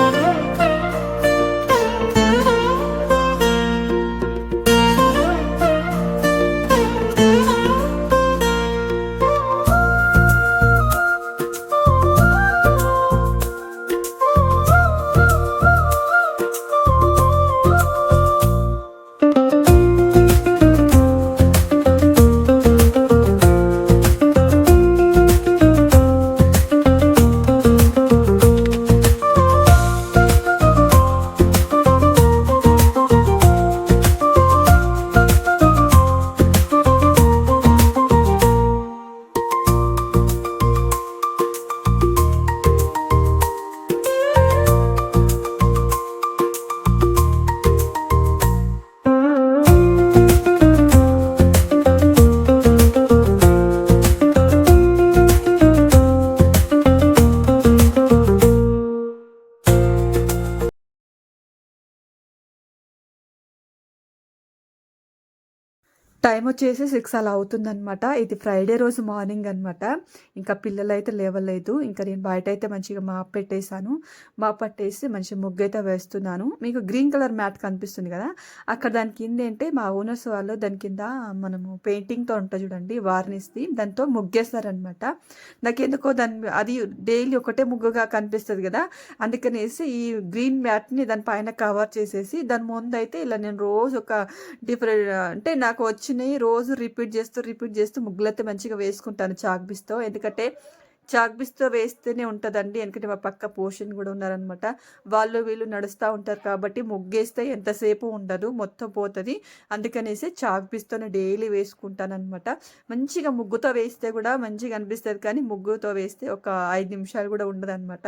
Música time వచ్చేసి six అలా అవుతుందనమాట ఇది ఫ్రైడే రోజు మార్నింగ్ అనమాట ఇంకా పిల్లలు అయితే లేవలేదు. ఇంకా నేను బయట అయితే మంచిగా మాప్ పెట్టేశాను. మాప్ పట్టేసి మంచిగా ముగ్గు అయితే వేస్తున్నాను. మీకు గ్రీన్ కలర్ మ్యాట్ కనిపిస్తుంది కదా? అక్కడ దాని కింద ఏంటంటే మా ఓనర్స్ వాళ్ళు దాని కింద మనము పెయింటింగ్తో ఉంటుంది చూడండి వార్నిస్ది దాంతో ముగ్గేస్తారనమాట నాకెందుకో దాని అది డైలీ ఒకటే ముగ్గుగా కనిపిస్తుంది కదా? అందుకనేసి ఈ గ్రీన్ మ్యాట్ని దాని పైన కవర్ చేసేసి దాని ముందు అయితే ఇలా నేను రోజు ఒక డిఫరెంట్ అంటే నాకు వచ్చి వచ్చినాయి రోజు రిపీట్ చేస్తూ రిపీట్ చేస్తూ ముగ్గులైతే మంచిగా వేసుకుంటాను చాక్బిస్తో ఎందుకంటే చాక్బిస్తో వేస్తేనే ఉంటుందండి. ఎందుకంటే మా పక్క పోషన్ కూడా ఉన్నారనమాట వాళ్ళు వీళ్ళు నడుస్తూ ఉంటారు కాబట్టి ముగ్గేస్తే ఎంతసేపు ఉండదు మొత్తం పోతుంది. అందుకనేసి చాక్బిస్తోనే డైలీ వేసుకుంటానమాట మంచిగా ముగ్గుతో వేస్తే కూడా మంచిగా అనిపిస్తుంది కానీ ముగ్గుతో వేస్తే ఒక ఐదు నిమిషాలు కూడా ఉండదన్నమాట.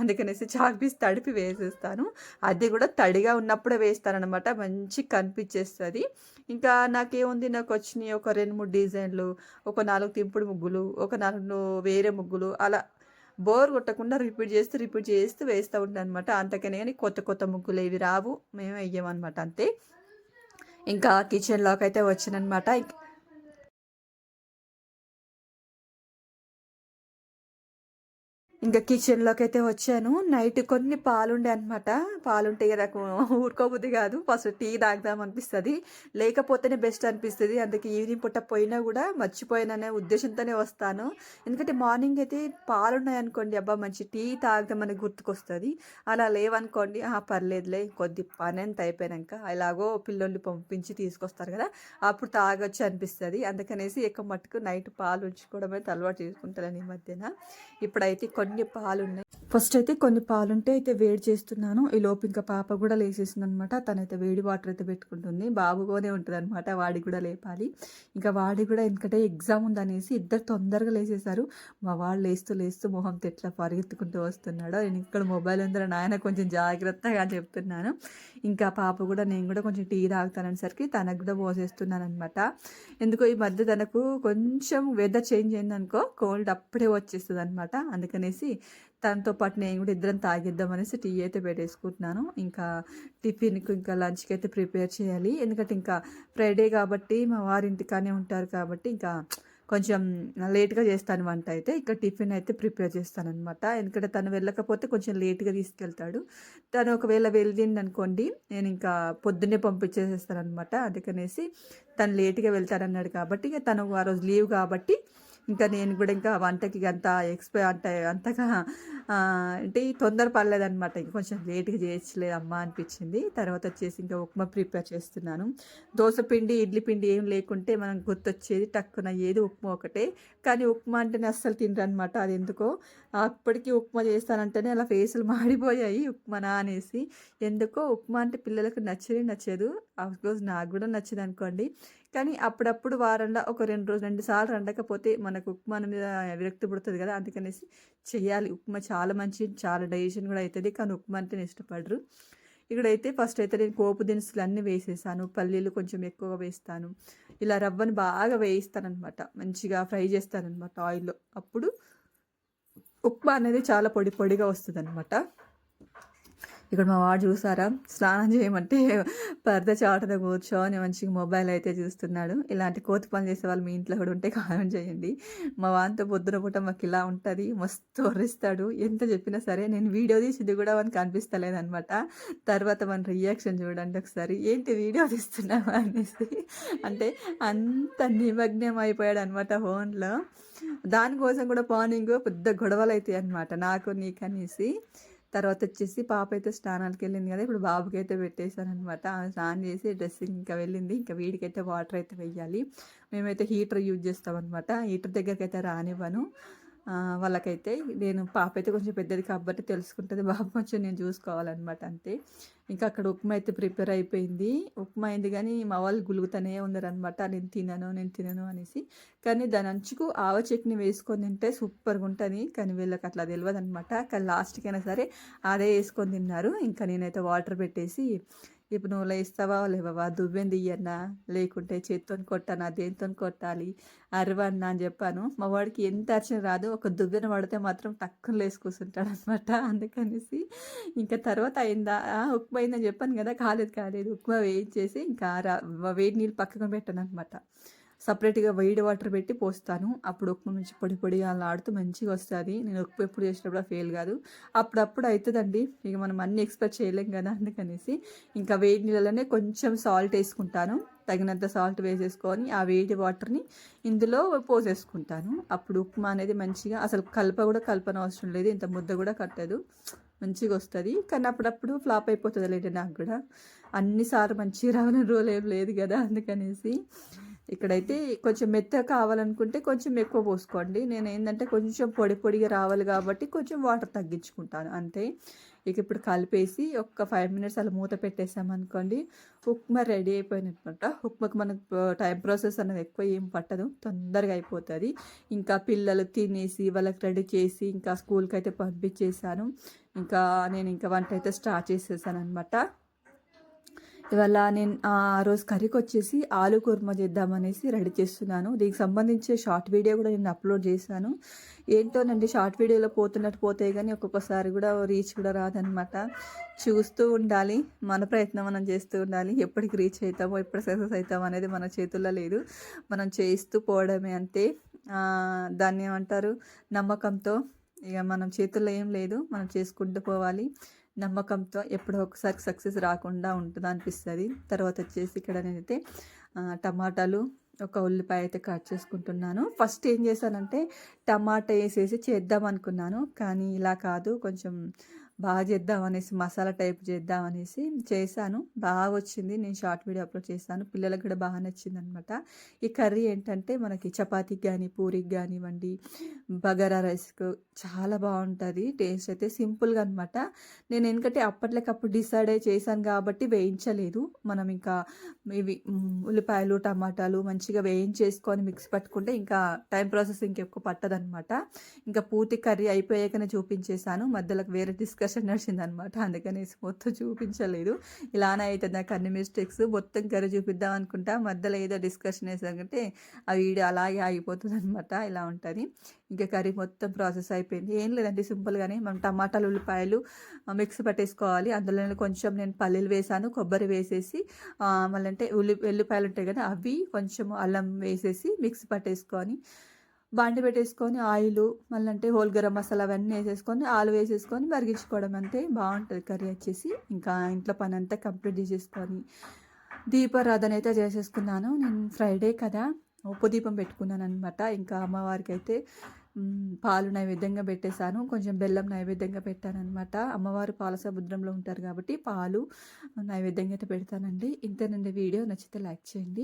అందుకనేసి చాక్బీస్ తడిపి వేసేస్తాను. అది కూడా తడిగా ఉన్నప్పుడే వేస్తానమాట మంచి కనిపించేస్తుంది. ఇంకా నాకేముంది? నాకు వచ్చినాయి ఒక రెండు మూడు డిజైన్లు ఒక నాలుగు తింపుడు ముగ్గులు ఒక నాలుగు వేరే ముగ్గులు అలా బోర్ కొట్టకుండా రిపీట్ చేస్తూ రిపీట్ చేస్తూ వేస్తూ ఉంటాను అనమాట అంతకనే కానీ కొత్త కొత్త ముగ్గులు ఏవి రావు. మేము వెయ్యమన్నమాట అంతే. ఇంకా కిచెన్లోకి అయితే వచ్చిననమాట ఇంకా కిచెన్లోకి అయితే వచ్చాను. నైట్ కొన్ని పాలుండే అనమాట పాలుంటే నాకు ఊరుకోబుద్ది కాదు. ఫస్ట్ టీ తాగుదాం అనిపిస్తుంది. లేకపోతేనే బెస్ట్ అనిపిస్తుంది. అందుకే ఈవినింగ్ పూట పోయినా కూడా మర్చిపోయాననే ఉద్దేశంతోనే వస్తాను. ఎందుకంటే మార్నింగ్ అయితే పాలున్నాయనుకోండి అబ్బా మంచి టీ తాగుదామని గుర్తుకొస్తుంది. అలా లేవనుకోండి ఆ పర్లేదులే కొద్ది పని ఎంత అయిపోయాక ఎలాగో పిల్లల్ని పంపించి తీసుకొస్తారు కదా అప్పుడు తాగొచ్చు అనిపిస్తుంది. అందుకనేసి ఎక్కువ మట్టుకు నైట్ పాలు ఉంచుకోవడమే అలవాటు చేసుకుంటాను ఈ మధ్యన. ఇప్పుడైతే కొన్ని అన్ని పాలున్నాయి. ఫస్ట్ అయితే కొన్ని పాలుంటే అయితే వేడి చేస్తున్నాను. ఈ లోపు ఇంకా పాప కూడా లేచేసింది అనమాట తనైతే వేడి వాటర్ అయితే పెట్టుకుంటుంది. బాబుగానే ఉంటుంది అనమాట వాడి కూడా లేపాలి. ఇంకా వాడి కూడా ఎందుకంటే ఎగ్జామ్ ఉందనేసి ఇద్దరు తొందరగా లేసేసారు మా వాళ్ళు లేస్తూ లేస్తూ మొహం ఎట్లా పరిగెత్తుకుంటూ వస్తున్నాడు. నేను ఇక్కడ మొబైల్ ఉందని నాయన కొంచెం జాగ్రత్తగా చెప్తున్నాను. ఇంకా పాప కూడా నేను కూడా కొంచెం టీ తాగుతాననేసరికి తనకు కూడా పోసేస్తున్నాను అనమాట ఎందుకో ఈ మధ్య తనకు కొంచెం వెదర్ చేంజ్ అయిందనుకో కోల్డ్ అప్పుడే వచ్చేస్తుంది అనమాట అందుకనేసి తనతో పాటు నేను కూడా ఇద్దరం తాగిద్దాం అనేసి టీ అయితే పెట్టేసుకుంటున్నాను. ఇంకా టిఫిన్కి ఇంకా లంచ్కి అయితే ప్రిపేర్ చేయాలి. ఎందుకంటే ఇంకా ఫ్రైడే కాబట్టి మా వారి ఇంటికానే ఉంటారు కాబట్టి ఇంకా కొంచెం లేట్గా చేస్తాను వంట అయితే. ఇక్కడ టిఫిన్ అయితే ప్రిపేర్ చేస్తాను అనమాట ఎందుకంటే తను వెళ్ళకపోతే కొంచెం లేట్గా తీసుకెళ్తాడు. తను ఒకవేళ వెళ్ళింది అనుకోండి నేను ఇంకా పొద్దున్నే పంపించేసేస్తాను అనమాట అందుకనేసి తను లేట్గా వెళ్తాడన్నాడు కాబట్టి ఇక తను ఆ రోజు లీవ్ కాబట్టి ఇంకా నేను కూడా ఇంకా వంటకి అంత ఎక్స్పై అంటే అంతగా అంటే తొందర పడలేదనమాట ఇంకా కొంచెం లేట్గా చేయట్లేదు అమ్మ అనిపించింది. తర్వాత వచ్చేసి ఇంకా ఉప్మా ప్రిపేర్ చేస్తున్నాను. దోశ పిండి ఇడ్లీ పిండి ఏం లేకుంటే మనం గుర్తొచ్చేది టక్కున ఏది ఉప్మా ఒకటే. కానీ ఉప్మా అంటేనే అస్సలు తినరనమాట అది ఎందుకో? అప్పటికి ఉప్మా చేస్తానంటేనే అలా ఫేసులు మాడిపోయాయి. ఉప్మానా అనేసి. ఎందుకో? ఉప్మా అంటే పిల్లలకు నచ్చనే నచ్చదు. అఫ్కోర్స్ నాకు కూడా నచ్చదు అనుకోండి కానీ అప్పుడప్పుడు వారంలో ఒక రెండు రోజులు రెండు సార్లు రండకపోతే మనకు ఉప్మా మీద విరక్తి పుడుతుంది కదా. అందుకనేసి చేయాలి ఉప్మా చాలా మంచి చాలా డైజెషన్ కూడా అవుతుంది కానీ ఉప్మా అంటే ఇష్టపడరు. ఇక్కడైతే ఫస్ట్ అయితే నేను పోపు దినుసులు అన్నీ వేసేసాను. పల్లీలు కొంచెం ఎక్కువగా వేస్తాను. ఇలా రవ్వను బాగా వేయిస్తానమాట మంచిగా ఫ్రై చేస్తానమాట ఆయిల్లో. అప్పుడు ఉప్మా అనేది చాలా పొడి పొడిగా వస్తుంది అనమాట ఇక్కడ మా వాడు చూసారా? స్నానం చేయమంటే పరద చాటున కూర్చొని మంచిగా మొబైల్ అయితే చూస్తున్నాడు. ఇలాంటి కోతి పనులు చేసే వాళ్ళు మీ ఇంట్లో కూడా ఉంటే కామెంట్ చేయండి. మా వాంతో పొద్దున పూట మాకు ఇలా ఉంటుంది మస్తు వరిస్తాడు ఎంత చెప్పినా సరే నేను వీడియో తీసింది కూడా మనకు అనిపిస్తలేదు అనమాట తర్వాత మన రియాక్షన్ చూడండి ఒకసారి. ఏంటి వీడియో తీస్తున్నావా అనేసి. అంటే అంత నిమగ్నం అయిపోయాడు అనమాట ఫోన్లో. దానికోసం కూడా మార్నింగ్ పెద్ద గొడవలు అవుతాయి అనమాట నాకు నీకనేసి. తర్వాత వచ్చేసి పాప అయితే స్నానాలకు వెళ్ళింది కదా ఇప్పుడు బాబుకి అయితే పెట్టేశాను అనమాట స్నానం చేసి డ్రెస్సింగ్ ఇంకా వెళ్ళింది. ఇంకా వీడికైతే వాటర్ అయితే వెయ్యాలి. మేమైతే హీటర్ యూజ్ చేస్తాం అనమాట హీటర్ దగ్గరికి అయితే రానివ్వను. వాళ్ళకైతే నేను పాప అయితే కొంచెం పెద్దది కాబట్టి తెలుసుకుంటుంది. బాబు కొంచెం నేను చూసుకోవాలన్నమాట అంతే. ఇంకా అక్కడ ఉప్మా అయితే ప్రిపేర్ అయిపోయింది. ఉప్మా అయింది కానీ మా వాళ్ళు గులుగుతూనే ఉన్నారనమాట నేను తినను నేను తినను అనేసి. కానీ దాని అంచుకు ఆవ చట్నీ వేసుకొని తింటే సూపర్గా ఉంటుంది. కానీ వీళ్ళకి అట్లా తెలియదు అనమాట కానీ లాస్ట్కైనా సరే అదే వేసుకొని తిన్నారు. ఇంకా నేనైతే వాటర్ పెట్టేసి ఇప్పుడు నువ్వు లేస్తావా? లేవవా? దువ్వెని తీయన్నా లేకుంటే చేత్తో కొట్టానా? దేంతో కొట్టాలి? అరవన్నా అని చెప్పాను. మా వాడికి ఎంత అర్చన రాదు. ఒక దువ్వెన పడితే మాత్రం టక్కున లేసి కూర్చుంటాడు అనమాట అందుకనేసి ఇంకా తర్వాత అయిందా? ఉప్మా అయిందని చెప్పాను కదా. కాలేదు కాలేదు. ఉప్మా వేయించేసి ఇంకా వేడి నీళ్ళు పక్కన పెట్టాను అనమాట సపరేట్గా వేడి వాటర్ పెట్టి పోస్తాను. అప్పుడు ఉప్మా మంచి పొడి పొడి అలా ఆడుతూ మంచిగా వస్తుంది. నేను ఉప్పు ఎప్పుడు చేసినప్పుడు ఫెయిల్ కాదు. అప్పుడప్పుడు అవుతుందండి ఇక మనం అన్ని ఎక్స్పెక్ట్ చేయలేం కదా అందుకనేసి. ఇంకా వేడి నీళ్ళలోనే కొంచెం సాల్ట్ వేసుకుంటాను. తగినంత సాల్ట్ వేసేసుకొని ఆ వేడి వాటర్ని ఇందులో పోసేసుకుంటాను. అప్పుడు ఉప్మా అనేది మంచిగా అసలు కలప కూడా కలపన అవసరం లేదు. ఇంత ముద్ద కూడా కట్టదు. మంచిగా వస్తుంది. కానీ అప్పుడప్పుడు ఫ్లాప్ అయిపోతుంది లేండి నాకు కూడా. అన్నిసార్లు మంచిగా రావాలని రూల్ ఏం లేదు కదా అందుకనేసి. ఇక్కడైతే కొంచెం మెత్తగా కావాలనుకుంటే కొంచెం ఎక్కువ పోసుకోండి. నేను ఏంటంటే కొంచెం పొడి పొడిగా రావాలి కాబట్టి కొంచెం వాటర్ తగ్గించుకుంటాను. అంతే. ఇక ఇప్పుడు కలిపేసి ఒక ఫైవ్ మినిట్స్ అలా మూత పెట్టేసామనుకోండి ఉప్మా రెడీ అయిపోయినమాట ఉప్మాకి మనకు టైం ప్రాసెస్ అనేది ఎక్కువ ఏం పట్టదు. తొందరగా అయిపోతుంది. ఇంకా పిల్లలు తినేసి వాళ్ళకి రెడీ చేసి ఇంకా స్కూల్కి అయితే పంపించేసాను ఇంకా నేను ఇంకా వంట అయితే స్టార్ట్ చేసేసాను అనమాట ఇవాళ నేను ఆ రోజు కర్రీకి వచ్చేసి ఆలు కుర్మా చేద్దామనేసి రెడీ చేస్తున్నాను. దీనికి సంబంధించి షార్ట్ వీడియో కూడా నేను అప్లోడ్ చేశాను. ఏంటోనండి షార్ట్ వీడియోలో పోతున్నట్టు పోతే కానీ ఒక్కొక్కసారి కూడా రీచ్ కూడా రాదనమాట చూస్తూ ఉండాలి మన ప్రయత్నం మనం చేస్తూ ఉండాలి. ఎప్పటికి రీచ్ అవుతామో ఎప్పుడు సక్సెస్ అవుతామో అనేది మన చేతుల్లో లేదు. మనం చేస్తూ పోవడమే అంతే. దాన్ని ఏమంటారు నమ్మకంతో ఇక మనం చేతుల్లో ఏం లేదు మనం చేసుకుంటూ పోవాలి. నమ్మకంతో ఎప్పుడో ఒకసారి సక్సెస్ రాకుండా ఉంటుంది అనిపిస్తుంది తర్వాత వచ్చేసి ఇక్కడ నేనైతే టమాటాలు ఒక ఉల్లిపాయ అయితే కట్ చేసుకుంటున్నాను. ఫస్ట్ ఏం చేశానంటే టమాటా వేసేసి చేద్దాం అనుకున్నాను కానీ ఇలా కాదు కొంచెం బాగా చేద్దాం అనేసి మసాలా టైప్ చేద్దాం అనేసి చేశాను. బాగా వచ్చింది. నేను షార్ట్ వీడియో అప్లోడ్ చేశాను. పిల్లలకు కూడా బాగా నచ్చింది అనమాట ఈ కర్రీ ఏంటంటే మనకి చపాతీకి కానీ పూరికి కానివ్వండి బగారా రైస్కు చాలా బాగుంటుంది. టేస్ట్ అయితే సింపుల్గా అనమాట. నేను ఎందుకంటే అప్పట్లకప్పుడు డిసైడ్ అయ్యి చేశాను కాబట్టి వేయించలేదు. మనం ఇంకా ఇవి ఉల్లిపాయలు టమాటాలు మంచిగా వేయించేసుకొని మిక్స్ పట్టుకుంటే ఇంకా టైం ప్రాసెస్ ఇంకెక్కువ పట్టదనమాట. ఇంకా పూర్తి కర్రీ అయిపోయాకనే చూపించేశాను. మధ్యలోకి వేరే డిస్కస్ డిస్కషన్ నడిచిందనమాట అందుకనేసి మొత్తం చూపించలేదు. ఇలానే అయితే నాకు అన్ని మిస్టేక్స్ మొత్తం కర్రీ చూపిద్దాం అనుకుంటా. మధ్యలో ఏదో డిస్కషన్ వేసాకంటే ఆ వీడియో అలాగే ఆగిపోతుంది అనమాట ఇలా ఉంటుంది. ఇంకా కర్రీ మొత్తం ప్రాసెస్ అయిపోయింది. ఏం లేదండి సింపుల్గానే మనం టమాటాలు ఉల్లిపాయలు మిక్స్ పట్టేసుకోవాలి. అందులో కొంచెం నేను పల్లీలు వేసాను కొబ్బరి వేసేసి మళ్ళీ అంటే ఉల్లి ఉల్లిపాయలు ఉంటాయి కదా అవి కొంచెం అల్లం వేసేసి మిక్స్ పట్టేసుకొని బండి పెట్టేసుకొని ఆయిల్ మళ్ళీ అంటే హోల్ గరం మసాలా అవన్నీ వేసేసుకొని ఆలు వేసేసుకొని మరిగించుకోవడం అంతే బాగుంటుంది కర్రీ వచ్చేసి. ఇంకా ఇంట్లో పని అంతా కంప్లీట్ చేసేసుకొని దీపారాధన అయితే చేసేసుకున్నాను. నేను ఫ్రైడే కదా ఉప్పు దీపం పెట్టుకున్నాను అనమాట ఇంకా అమ్మవారికి అయితే పాలు నైవేద్యంగా పెట్టేశాను. కొంచెం బెల్లం నైవేద్యంగా పెట్టాను అనమాట అమ్మవారు పాల సముద్రంలో ఉంటారు కాబట్టి పాలు నైవేద్యంగా అయితే పెడతానండి. ఇంతేనండి వీడియో. నచ్చితే లైక్ చేయండి.